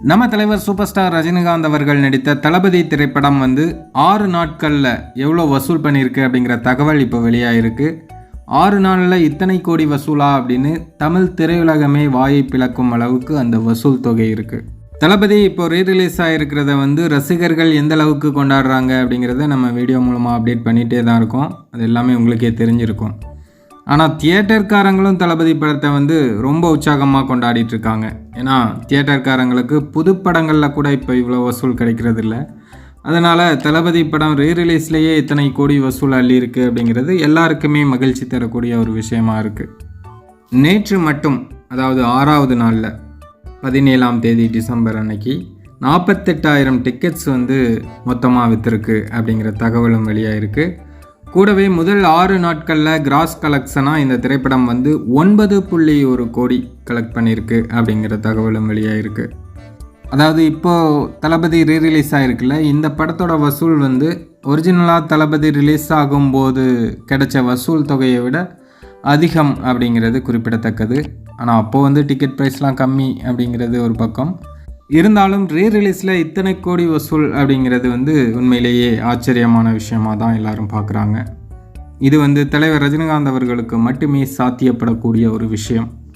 நம்ம தலைவர் super star Rajinikanth அவர்கள் நடித்த தளபதி திரைப்படம் வந்து ஆறு நாட்களில் எவ்வளோ வசூல் பண்ணியிருக்கு அப்படிங்கிற தகவல் இப்போ வெளியாகிருக்கு ஆறு நாளில் இத்தனை கோடி வசூலா அப்படின்னு தமிழ் திரையுலகமே வாயை பிளக்கும் அளவுக்கு அந்த வசூல் தொகை இருக்குது தளபதி இப்போ ரீரிலீஸ் ஆகிருக்கிறத வந்து ரசிகர்கள் எந்த அளவுக்கு கொண்டாடுறாங்க அப்படிங்கிறத நம்ம வீடியோ மூலமாக அப்டேட் பண்ணிகிட்டே தான் இருக்கோம். அது எல்லாமே உங்களுக்கே தெரிஞ்சிருக்கும். ஆனால் தியேட்டர்காரங்களும் தளபதி படத்தை வந்து ரொம்ப உற்சாகமாக கொண்டாடிட்டு இருக்காங்க ஏன்னா தியேட்டர்காரங்களுக்கு புது படங்களில் கூட இப்போ இவ்வளோ வசூல் கிடைக்கிறது இல்லை அதனால் தளபதி படம் ரீரிலீஸ்லேயே இத்தனை கோடி வசூல் அள்ளியிருக்கு அப்படிங்கிறது எல்லாருக்குமே மகிழ்ச்சி தரக்கூடிய ஒரு விஷயமா இருக்குது நேற்று மட்டும் அதாவது ஆறாவது நாளில் பதினேழாம் தேதி டிசம்பர் அன்னைக்கு நாற்பத்தெட்டாயிரம் டிக்கெட்ஸ் வந்து மொத்தமாக விற்றுருக்கு அப்படிங்கிற தகவலும் வெளியாயிருக்கு. கூடவே முதல் ஆறு நாட்களில் கிராஸ் கலெக்ஷனாக இந்த திரைப்படம் வந்து ஒன்பது புள்ளி ஒரு கோடி கலெக்ட் பண்ணியிருக்கு அப்படிங்கிற தகவலும் வெளியாகிருக்கு அதாவது இப்போது தளபதி ரீரிலீஸ் ஆகிருக்குல்ல இந்த படத்தோட வசூல் வந்து ஒரிஜினலாக தளபதி ரிலீஸ் ஆகும்போது கிடைச்ச வசூல் தொகையை விட அதிகம் அப்படிங்கிறது குறிப்பிடத்தக்கது. ஆனால் அப்போது வந்து டிக்கெட் ப்ரைஸ்லாம் கம்மி அப்படிங்கிறது ஒரு பக்கம். இருந்தாலும் ரீ ரிலீஸில் இத்தனை கோடி வசூல் அப்படிங்கிறது வந்து உண்மையிலேயே ஆச்சரியமான விஷயமாக தான் எல்லாரும் பார்க்குறாங்க. இது வந்து தலைவர் ரஜினிகாந்த் அவர்களுக்கு மட்டுமே சாத்தியப்படக்கூடிய ஒரு விஷயம்.